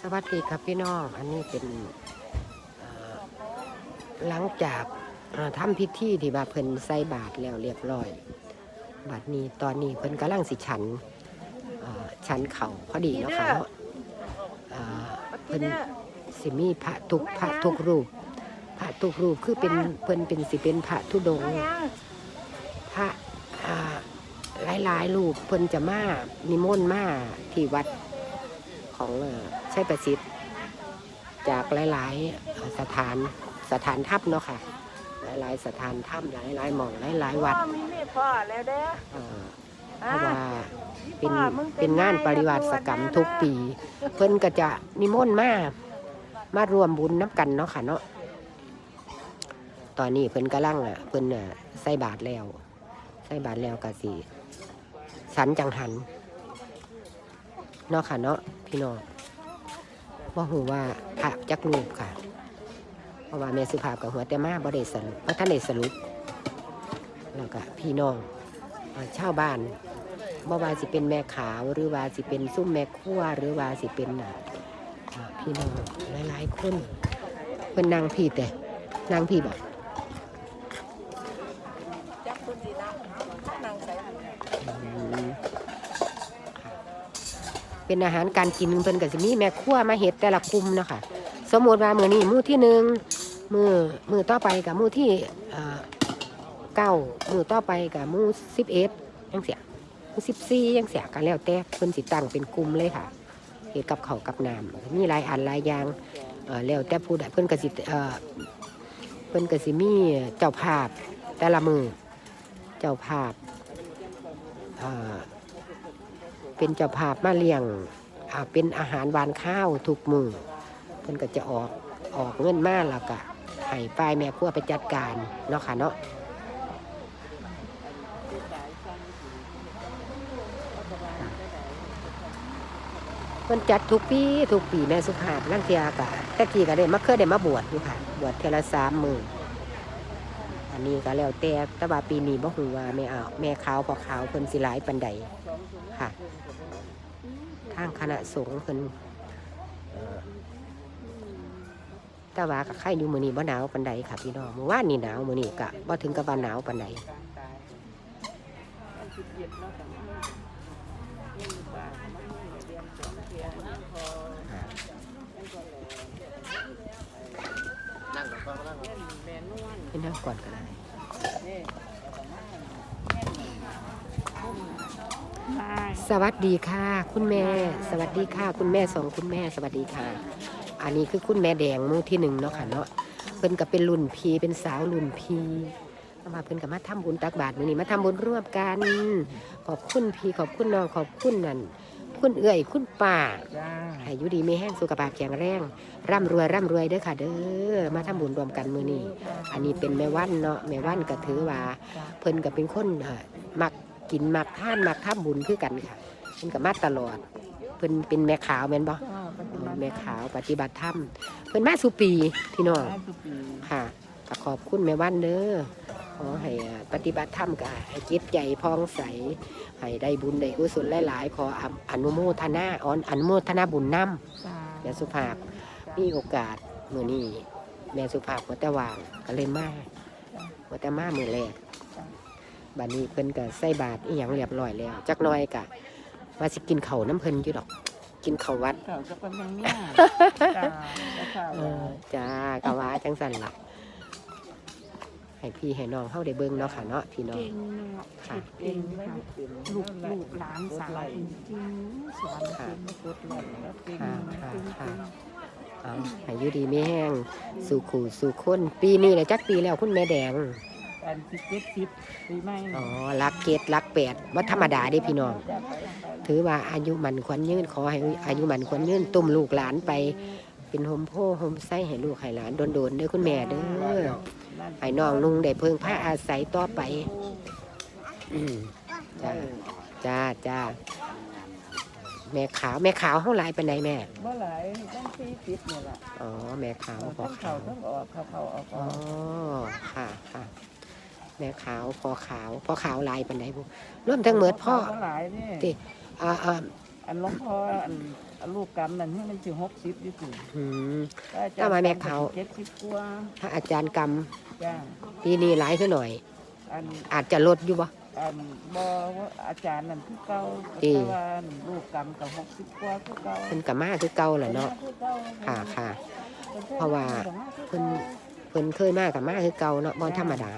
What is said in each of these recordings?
สวัสดีครับพี่น้อง อันนี้เป็นหลังจากทำพิธีที่ว่าเพิ่นใส่บาตรแล้วเรียบร้อย บาดนี้ตอนนี้เพิ่นกำลังสิฉันฉันเข่าพอดีเนาะค่ะเนาเพิ่นสิมีพระทุกพระทุกรูป พระทุกรูปคือเป็นเพิ่นเป็นสิเป็นพระธุดงพระอ่าหลายๆรูปเพิ่นจะมานิมนต์มาที่วัดของ ชัยประสิทธิ์ จากหลายๆเอ่อสถานสถานทัพเนาะค่ะ หลาย ๆ สถานถ้ำหลาย ๆ หม่องหลาย ๆ วัดพ่อมีนี่พ่อแล้วเด้อเอ่อเพอะราะว่าเป็นพ่อมึงเป็นเป็นงานนายปริวาสกรรมตำรวจนะทุกปี เพิ่นก็จะนิมนต์มามารวมบุญน้ำกันเนาะค่ะเนาะตอนนี้เพิ่นกำลังอะเพิ่นอะใส่บาตรแล้ว ใส่บาตรแล้วก็สิสันจังหันเนาะค่ะเนาะพี่น้อง ว่าหูว่าพระจักรูปค่ะ เพราะว่าแม่สุภาพกับหัวแต่มาบ่ได้สรุปเพราะท่านได้สรุปแล้วก็พี่น้องเอ่อชาวบ้านบ่ว่าสิเป็นแม่ขาวหรือว่าสิเป็นซุ้มแม่คั่วหรือว่าสิเป็นพี่น้องหลายๆคนเพิ่นนางพี่แต่นางพี่บอก จับคนดีนะนางใส่หัน อืมค่ะ เป็นอาหารการกินเพิ่นก็สิมีแม่ครัวมาเฮ็ดแต่ละคุมเนาะค่ะ สมมติว่ามื้อนี้มื้อที่หนึ่งมื้อมื้อต่อไปกับมื้อที่เก้ามื้อต่อไปกับมื้อสิบเอ็ดยังเสียมื้อสิบสี่ยังเสียกันแล้วแต่เพิ่นสิตั้งเป็นกลุ่มเลยค่ะเฮ็ดกับเขากับน้ำมีหลายอันหลายอย่างเออแล้วแต่ผู้ใดเพิ่นก็สิเออเพิ่นก็สิมีเจ้าภาพแต่ละมือเจ้าภาพ เป็นเจ้าภาพมาเลี้ยงเป็นอาหารหวานข้าวทุกมือเพิ่นก็จะออกออกเงินมาแล้วก็ให้ป้ายแม่ครัวไปจัดการเนาะค่ะเนาะเพิ่นจัดทุกปีทุกปีแม่สุภาพลังเทียกะตะกี้ก็ได้มาเคยได้มาบวชอยู่ค่ะบวชเทละสามมืออันนี้ก็แล้วแต่แต่ว่าปีนี้บ่ฮู้ว่าแม่อาแม่ขาวพอขาวเพิ่นสิหลายปานใดค่ะ ทางคณะสงฆ์เพิ่นเอ่อแต่ว่ากับไข่อยู่มือนี้บ่หนาวปานใดค่ะพี่น้องเมื่อวานนี่หนาวมือนี้กะบ่ถึงกับว่าหนาวปานใดอ่าให้นั่งก่อนก็ได้ สวัสดีค่ะ คุณแม่ สวัสดีค่ะ คุณแม่สองคุณแม่สวัสดีค่ะ อันนี้คือคุณแม่แดงหมู่ที่หนึ่งเนาะค่ะเนาะเพิ่นก็เป็นรุ่นพีเป็นสาวรุ่นพีมาเพิ่นก็มาทำบุญตักบาตรมื้อนี้มาทำบุญร่วมกัน ขอบคุณพี่ขอบคุณน้องขอบคุณนั่นคุณเอื้อยคุณป้าจ้าให้อยู่ดีมีแห้งสุขภาพแข็งแรงร่ำรวยร่ำรวยเด้อค่ะ เด้อมาทำบุญรวมกันมื้อนี้ อันนี้เป็นแม่วันเนาะแม่วันก็ถือว่า เพิ่นก็เป็นคนเอ่อมัก กินมักทานมักทำบุญคือกันค่ะเพิ่นก็มาตลอด เพิ่นเป็นแม่ขาวแม่นบ่แม่ขาวปฏิบัติธรรมเพิ่นมาสุปีพี่น้องค่ะก็ขอบคุณแม่วันเด้อขอให้อ่าปฏิบัติธรรมกับให้จิตใจพองใสให้ได้บุญได้กุศลหลายๆขออำอนุโมทนาออนอนุโมทนาบุญนำแม่สุภาพมีโอกาสมื้อนี้แม่สุภาพวัแต่ว่างก็เลยมาวัแต่มามื้อแรก บัดนี้เพิ่นก็ใส่บาตรอีหยังเรียบร้อยแล้ว จักหน่อยก็ว่าสิกินข้าวน้ำเพิ่นอยู่ดอก กินข้าววัด เก่าจะเป็นยังเนี่ยจ้าแล้วข่าวเออจ้ากะว่าจังสันละให้พี่ให้น้องเข้าได้เบิ่งเนาะค่ะเนาะพี่น้อง เก่งเนาะค่ะ เก่งค่ะลูกลูกหลานสาวจริงๆสอนค่ะเก่งกดไหลแล้วเก่งค่ะค่ะเก่งค่ะเก่ง เอาให้อยู่ดีไม่แห้ง สู่ขู่สู่คน ปีนี้แหละจักปีแล้วคุณแม่แดง อันสิบเจ็ดสิบปีใหม่อ๋อรักเกตรักแปดว่าธรรมดาเด้พี่น้อง ถือว่าอายุมันควรยืนขอให้อายุมันควรยืนตุ้มลูกหลานไป เป็นโฮมโพโฮมไส้ให้ลูกให้หลานโดนๆเด้อคุณแม่เด้อให้น้องนุ่งได้เพิ่งผ้าอาศัยต่อไปอืมจ้าจ้าจ้าแม่ขาวแม่ขาวเท่าไรเป็นไดแม่เมื่อไหร่ต้องสี่สิบเนี่ยแหละอ๋อแม่ขาวพอทั้งขาเข่าวทั้งออกเขาเขาออกออ๋ออกค่ะค่ะ แม่ขาวพอขาวพอขาวลายเป็นไดบุร่วมทั้งเหมือดพ่อเมื่อไหร่เนี่ยติอ่าอ่าอันหลวงพ่ออันลูกกำนั่นให้มันสิหกสิบอยู่สิอืมอาจารย์ถ้ามาแม่เขาเจ็ดสิบกว่าถ้าอาจารย์กรรมจ้าปีนี้หลายขึ้นหน่อยอันอาจจะลดอยู่บ่อันบอว่าอาจารย์นั่นคือเก่าดีแต่ว่าลูกกำกับหกสิบกว่าคือเก่าเพิ่นก็มาคือเก่าแหละเนาะคือเก่าค่ะค่ะ เพราะว่าเพิ่นเพิ่นเคยมากับมาคือเก่าเนาะบ่ธรรมดา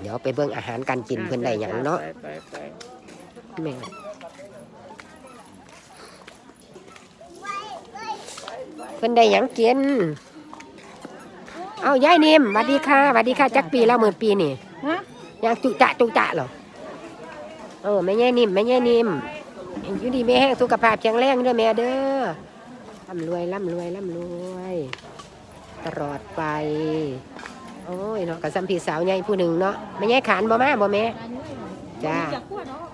เดี๋ยวไปเบิ่งอาหารการกินเพิ่นได้หยังเนาะไปไปไปแม่เพิ่นได้หยังกินเอายายนิ่มสวัสดีค่ะสวัสดีค่ะจักปีแล้วหมื่นปีนี่ฮะยังจุจะจุจะเหรอเออแม่ยายนิ่มแม่ยายนิ่มอยู่ดีแม่แห้งสุขภาพแข็งแรงเด้อแม่เด้อร่ำรวยร่ำรวยร่ำรวย ตลอดไป โอ้ยเนาะกับสัมพีสาวใหญ่ผู้หนึ่งเนาะแม่ยายขานบ่มาบ่แม่จ้า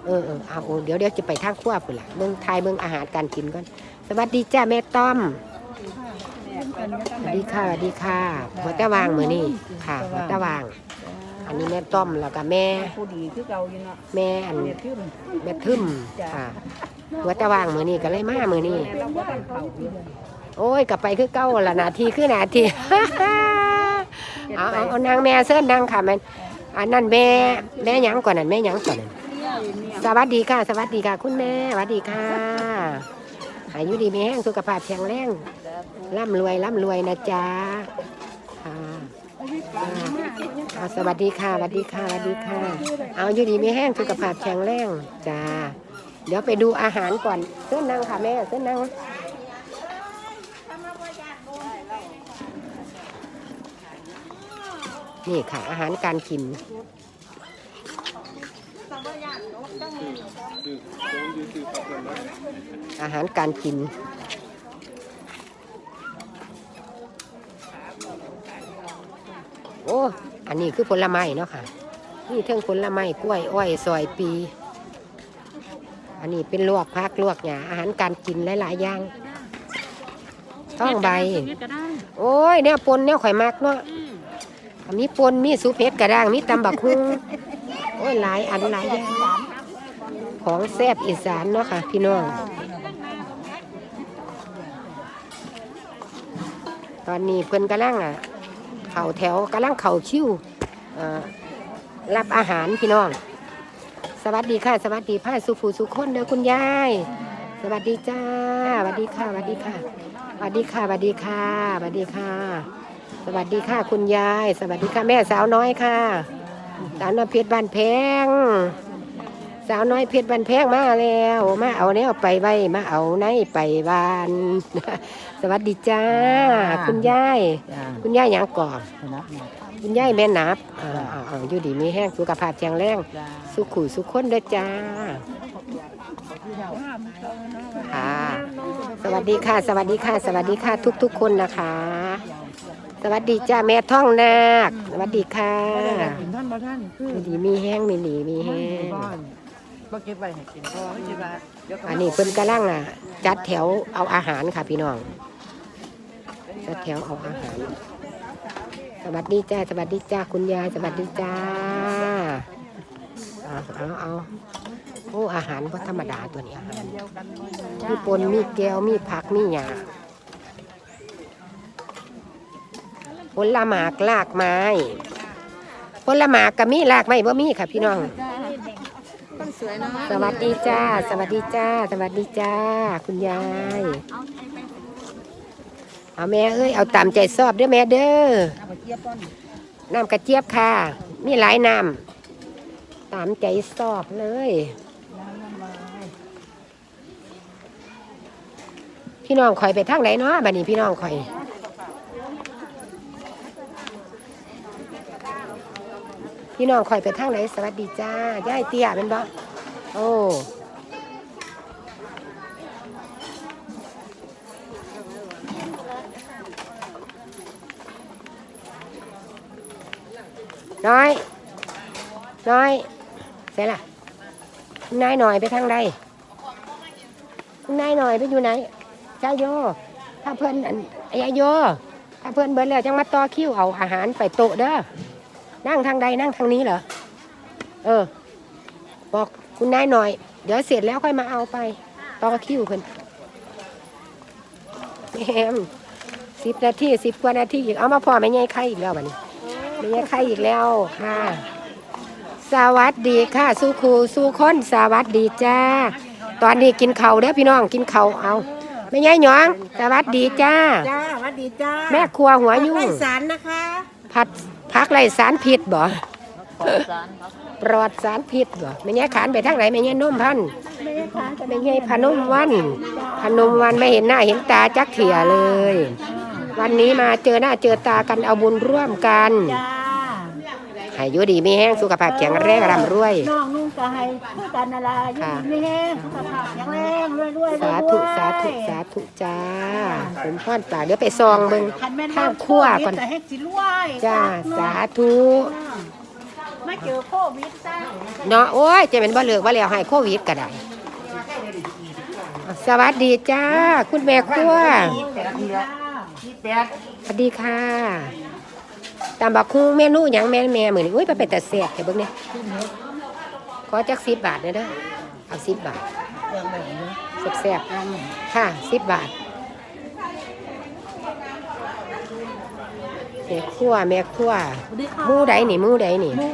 เออเออเอาโอ้เดี๋ยวเดี๋ยวจะไปทางครัวพุ่นละเมืองไทยเมืองอาหารการกินก่อนสวัสดีจ้าแม่ต้อมสวัสดีค่ะสวัสดีค่ะหัวตะวางมือนี่ค่ะหัวตะวาง อันนี้แม่ต้อมแล้วก็แม่ผู้ดีคือเก่าอยู่เนาะแม่อันเรียกชื่อมันแม่ทึมค่ะหัวตะวางมือนี่ก็เลยมามือนี่แม่เราก็ต้องเข้าอยู่โอ้ยกลับไปคือเก้าละนาทีคือนาที เอาเอาเอานางแม่เส้นนางค่ะแม่นอันนั้นแม่แม่หยังก่อนนั่นแม่หยังก่อนนั่นสวัสดีค่ะ สวัสดีค่ะ คุณแม่สวัสดีค่ะอายุดีมีแห้งสุขภาพแข็งแรงร่ำรวยร่ำรวยนะจ๊ะค่ะอ่าสวัสดีค่ะสวัสดีค่ะสวัสดีค่ะ เอาอยู่ดีมีแห้งสุขภาพแข็งแรงจ้าเดี๋ยวไปดูอาหารก่อนเส้นนั่งค่ะแม่เส้นนั่ง นี่ค่ะ อาหารการกิน อาหารการกิน โอ้ อันนี้คือผลไม้เนาะค่ะ นี่เทั้งผลไม้กล้วยอ้อยซอยปี อันนี้เป็นลวกพักลวกหยาอาหารการกินหลายๆอย่างท้องใบก็ได้โอ้ยแนวปนแนวข่อยมักเนาะมี มีปนมีสุเพชรกระด้างมีตำบักฮุงโอ้ยหลายอันหลายอย่างของแซ่บอีสานเนาะค่ะ พี่น้อง ตอนนี้เพิ่นกำลังอะ เข่าแถวกำลังเข่าคิวรับอาหารพี่น้อง สวัสดีค่ะสวัสดีพ่าสุภูสุคนเด้อคุณยาย สวัสดีจ้าสวัสดีค่ะสวัสดีค่ะสวัสดีค่ะสวัสดีค่ะสวัสดีค่ะ สวัสดีค่ะคุณยาย สวัสดีค่ะแม่สาวน้อยค่ะ สาวน้อยเพชรบ้านแพง สาวน้อยเพชรบ้านแพงมาแล้ว มาเอาแนวไปไว้มาเอาในไปบ้าน สวัสดีจ้า คุณยาย คุณยายหยังก่อนนะคุณยายแม่นับอ่าอ่าอ่าอยู่ดีมีแห้งสุขภาพแข็งแรงจ้าสุขุสุขคนเด้อจ้าค่ะ สวัสดีค่ะ สวัสดีค่ะ สวัสดีค่ะทุกๆคนนะคะ สวัสดีจ้าแม่ท่องนาคสวัสดีค่ะกินท่านบ่ท่านคือดีมีแห้งมีหลีมีแห้งบ้าเก็บไว้ให้กินพอไม่ใช่ว่าเดี๋ยวก็อันนี้เพิ่นกำลังอะ จัดแถวเอาอาหารค่ะพี่น้องจัดแถวเอาอาหาร สวัสดีจ้าสวัสดีจ้าคุณยายสวัสดีจ้าเอาเอา โอ้อาหารก็ธรรมดาตัวนี้อาหารมีปนมีแก้วมีผักมีหยาผลหมากลากไม้ผลหมากก็มีลากไม้บ่มีค่ะพี่น้องสวัสดีจ้า สวัสดีจ้า สวัสดีจ้า คุณยาย เอาแม่เอ้ยเอาตามใจชอบเด้อแม่เด้อนน้ำกระเจี๊ยบค่ะ มีหลายน้ำตามใจชอบเลย น้ำน้ำลาย พี่น้องคอยไปทางไหนเนาะบัดนี้พี่น้องคอยพี่น้องคอยไปทางไหนสวัสดีจ้าย่ายเตี้ยเป็นบ่โอ้น้อย น้อยเสร็จละนายหน่อยไปทางใดคุณนายหน่อยไปอยู่ไหน จ้าโย ถ้าเพื่อนอันไอ้ยาโย ถ้าเพื่อนเบิร์แล้วจังมาต่อคิวเอาอาหารไปโต๊ะเด้อ นั่งทางใดนั่งทางนี้เหรอ เออ บอกคุณนายหน่อย เดี๋ยวเสร็จแล้วค่อยมาเอาไป ต่อคิวเพิ่นแม่มสิบนาทีสิบกว่านาทีอีก เอามาพอแม่ใหญ่ไข่อีกแล้วบัดนี้แม่ใหญ่ไข่อีกแล้วค่ะ สวัสดีค่ะสู้ครูสู้คนสวัสดีจ้า ตอนนี้กินเขาเด้อพี่น้องกินเขาเอา แม่ใหญ่หยองสวัสดีจ้า จ้าสวัสดีจ้าแม่ครัวหัวยุ่งไสารนะคะผัดพักไรสารพิษบ่ปลอดสารพิษบ่แม่ใหญ่ขานไปทางไหนแม่ใหญ่นมพันธุ์ไม่ได้ทานกันแม่ใหญ่พนมวัน พนมวันไม่เห็นหน้าเห็นตาจักเถี่ยเลย วันนี้มาเจอหน้าเจอตากันเอาบุญร่วมกันจ้า ให้อยู่ดีมีแห้งสุขภาพแข็งแรงร่ำรวย น้องนุ่งกายผู้กันนาราอยู่ค่ะดีไม่แห้งสุขภาพแข็งแรงรวยรวยสาธุสาธุสาธุจ้าผมพ่อนปากเดี๋ยวไปซองเบิ่งขันแม่นข้างคั่วก่อนแต่ให้สิรวยจ้าสาธุไม่เจอโควิดจ้าเนาะโอ้ยจะเป็นบ่เลิกบ่แล้วให้โควิดก็ได้สวัสดีจ้า คุณแม่ครัวสวัสดีค่ะ ตามบักคุ้งเมนูหยังแม่แม่เหมือนอุ้ยไปเป็นแต่แซ่บแค่เบิ่งเนี่ยขอจักสิบบาทนะเด้อเอาสิบบาทแซ่บๆค่ะสิบบาทแม่ครัวแม่ครัวสวัสดีค่ะหมู่ใดนี่หมู่ใดนี่มู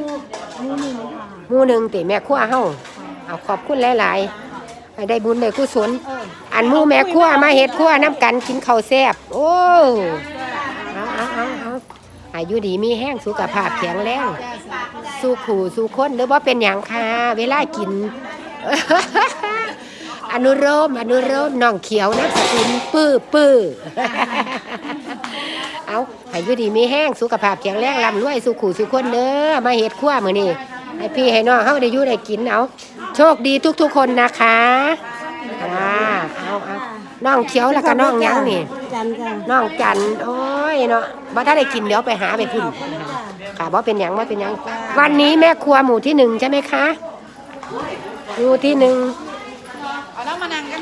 มูนี่ค่ะหมู่หนึ่งติแม่ครัวเฮาเอาขอบคุณหลายๆให้ได้บุญได้กุศลเอออันหมู่แม่ครัวมาเฮ็ดครัวน้ำกันกินข้าวแซ่บโอ้เอาเอาเอาเอาอายุดีมีแห้งสุขภาพแข็งแรงสู้ขู่สู้คนหรือว่าเป็นอย่างค่ะเวลากิน อนุโรมอนุโรมน้องเขียวนักสกุลปื้อปื้อเอาอายุดีมีแห้งสุขภาพแข็งแรงร่ำรวยสุขู่สุคนเด้อมาเฮ็ดครัวมื้อนี้ให้พี่ให้น้องเฮาได้อยู่ได้กินเอาโชคดีทุก ๆ คนนะคะอ่าเอาเอาน้องเขียวแล้วก็น้องหยังนี่จันค่ะน้องจันโอ้ย เนาะบ่ถ้าได้กินเดี๋ยวไปหาไปพุ่นค่ะบ่เป็นหยังบ่เป็นหยัง วันนี้แม่ครัวหมู่ที่หนึ่งใช่ไหมคะหมู่ที่หนึ่งเอาแล้วมานั่งกัน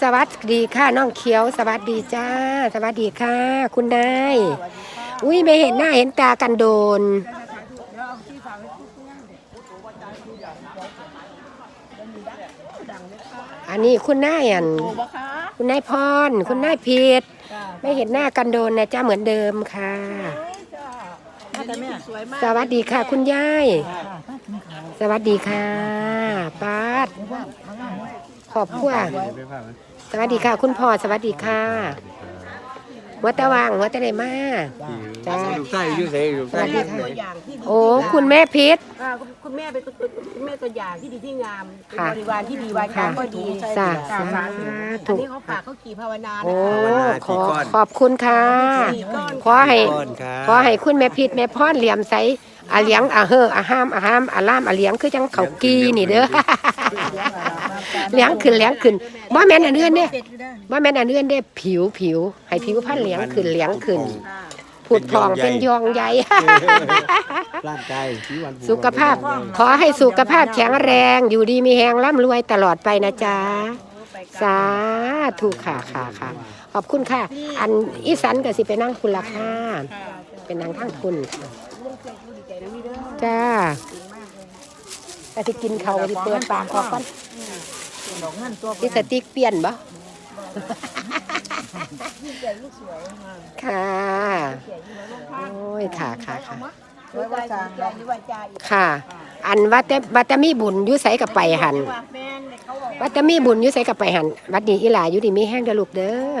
สวัสดีค่ะน้องเขียว สวัสดีจ้า สวัสดีค่ะ คุณนายอุ้ยไม่เห็นหน้าเห็นตากันโดน อันนี้คุณนายอันโอ้บะคะคุณนายพร คุณนายพีดไม่เห็นหน้ากันโดนนะจ้าเหมือนเดิมค่ะแต่แม่สวยมากสวัสดีค่ะ คุณยาย สวัสดีค่ะป้าด ขอบคุณสวัสดีค่ะ คุณพ่อสวัสดีค่ะหัวตะวางหัวตะไหนมาจ้าลูกไส้อยู่ไสลูกสวัไส้สดีอยู่ค่ะไสอย่างที่ดีโอ้คุณแม่พิษอ่าคุณคุณแม่เป็นคุณแม่ตัวอย่างที่ดีที่งามเป็นค่ะบริวารที่ดีวาจาก็ดีสาสาสาธุอัธุนนี้เขาฝากเขาขี่ภาวนาโอ้นะคะขอขอบคุณค่ะขอให้ก้อนครับขอให้คุณแม่พิษแม่พรเหลี่ยมใส อาเลี้ยงอาเฮออาห้ามอาห้ามอาล่ามอาเลี้ยงคือจังเขากีนี่เด้อเลี้ยงขึ้นเลี้ยงขึ้นบ่แม่นอันอื่นเด้บ่แม่นอันอื่นเด้ผิวผิวให้ผิวพรรณเลี้ยงขึ้นเลี้ยงขึ้นผุดพองเป็นยองใหญ่ร่างกายชีวันสุขภาพ ขอให้สุขภาพแข็งแรงอยู่ดีมีแหงร่ำรวยตลอดไปนะจ๊ะสาธุค่ะค่ะค่ะขอบคุณค่ะ อันอีสันก็สิไปนั่งคุณละค่ะเป็นนางทั้งคุณค่ะ จ้าแต่ที่กินเขาวก็สิเปิดปากออกก่อนที่สติ๊กเปลี่ยนบ่ค่ะ โอ้ยค่ะค่ะค่ะไว้ว่าจางไว้ว่าจาอีกค่ะ อันวัดแต่วัดแต่มีบุญอยุใสกับไปหันว่าแม่นเขาบอกวัดแต่มีบุญอยุใสกับไปหันวัดนี้อีหลาอยู่ดีมีแห้งเด้อลูกเด้อ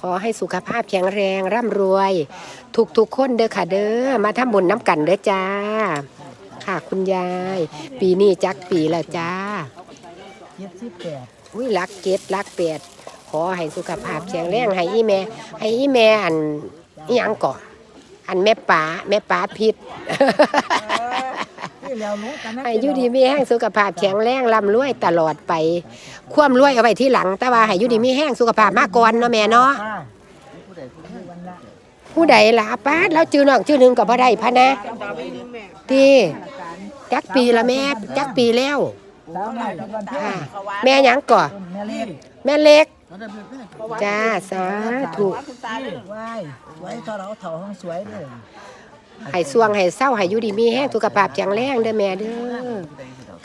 ขอให้สุขภาพแข็งแรงร่ำรวย ทุกทุกๆคนเด้อค่ะเด้อมาทำบุญน้ำกันเด้อจ้า ค่ะคุณยาย ปีนี้จักปีแล้วจ้าเย็บสิบแปดอุ้ยรักเจ็ดรักแปดขอให้สุขภาพแข็งแรงให้อีแม่ให้อีแม่อันอิหยังก่อนอันแม่ป๋าแม่ป๋าพิษ แล้วรู้กันนะให้อยู่ดีมีแห้งสุขภาพแข็งแรงร่ำรวยตลอดไป ความรวยเอาไว้ที่หลัง แต่ว่าให้อยู่ดีมีแห้งสุขภาพมากก่อนเนาะแม่เนาะค่ะผู้ใดล่ะป้าดแล้วจื้อน้องจื้อหนึงก็บ่ได้พะนะตีจักปีละแม่จักปีแล้วสาวหน่อยเป็นวันที่ค่ะแม่หยังก่อแม่เล็กแม่เล็กจ้าสาธุไหว้ไว้ตอนเราเถาห้องสวยเลย ให้สวงให้เศร้าให้อยู่ดีมีแห้งสุขภาพแข็งแรงเด้อแม่เด้อ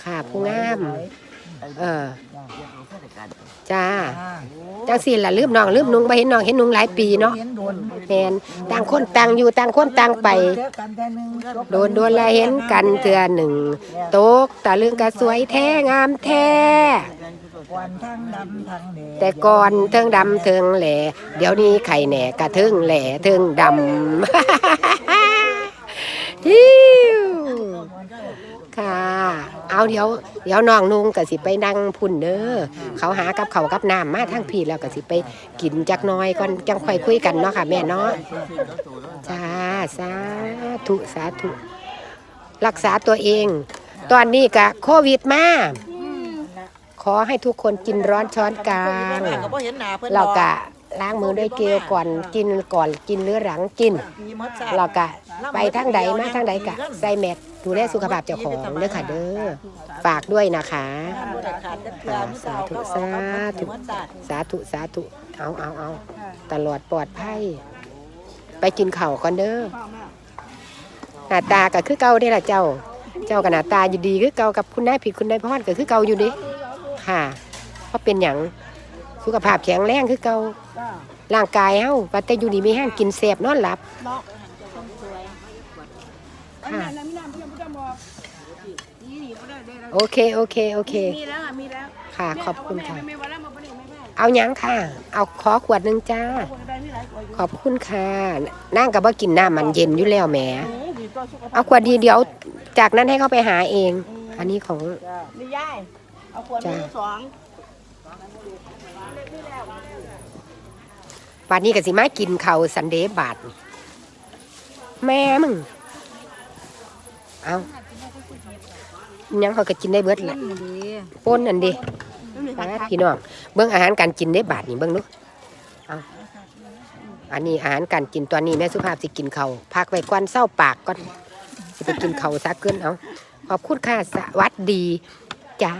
ค่ะผู้งาม เออจ้าจังสิล่ะลืมน้องลืมนุงบ่เห็นน้องเห็นนุงหลายปีเนาะเห็นโดนแมนต่างคนต่างอยู่ต่างคนต่างไป โดนโดนละเห็นกันเทื่อหนึ่งโต๊กตาลึงก็สวยแท้งามแท้แต่ก่อนเทิงดำเทิงแหล่เดี๋ยวนี้ไข่แหน่กะเทิงแหล่เทิงดำ ฮิวค่ะ เอาเดี๋ยวเดี๋ยวน้องนุงก็สิไปนั่งพุ่นเด้อเขาหากับเขาวกับน้ำมาทั้งพี่แล้วก็สิไปกินจักหน้อยก่อนจังค่อยคุยกันเนาะค่ะแม่เนาะจ้าสาธุสาธุรักษาตัวเอง ตอนนี้กะโควิดมาขอให้ทุกคนกินร้อนช้อนกลางก็บ่เห็นหน้าเพิ่นเรากะ ล้างมือด้วยเกลก่อนกินก่อนกินหรือหลังกินปีหมดซะเรากะไปทางใดมาทางใดกะใส่แมสดูแลสุขภาพเจ้าของเด้อค่ะเด้อฝากด้วยนะคะบ่ได้ขาดจักเทื่อมีแต่เอาเข้าออกกับหมดซะสาธุสาธุเอาเอาเอาตลอดปลอดภัยไปกินข้าวก่อนเด้อหน้าตาก็คือเก่าได้อล่ะเจ้า เจ้ากับหน้าตาอยู่ดีคือเก่ากับคุณนายผิดคุณนายพรก็คือเก่าอยู่เดิค่ะเพราะเป็นหยัง สุขภาพแข็งแรงคือเก่าร่างกายเฮาว่าแต่อยู่ดีมีแห้งกินแซ่บนอนหลับค่ะโอเคโอเคโอเค มีแล้วอะมีแล้วค่ะ ขอบคุณค่ะไม่ไม่วันละมาประเดี๋ยวไม่ไม่เอาหยังค่ะ เอาขอขวดหนึ่งจ้า คนได้มีหลายคนอยู่ขอบคุณค่ะนั่งกับว่ากินน้ำมันเย็นอยู่แล้วแหมโอ้ดีต่อสุขภาพเอาขวดดีเดี๋ยวจากนั้นให้เขาไปหาเอง อันนี้ของนี่ยายเอาขวดจ้ะมือสอง วันนี้ก็สิมากินเขาสันเดย์บาท แม่มึง เอายังเขาก็กินได้เบิดแหละป้นอันดีพี่น้อง เบิ่งอาหารการกินได้บาทนี่เบิ่งเนุเอาอันนี้อาหารการกินตัวนี้แม่สุภาพสิกินเขาพักไว้ก่อนเศร้าปากก่อนสิไปกินเขาซะเกินเอาขอบคุณค่ะสวัสดีจ้า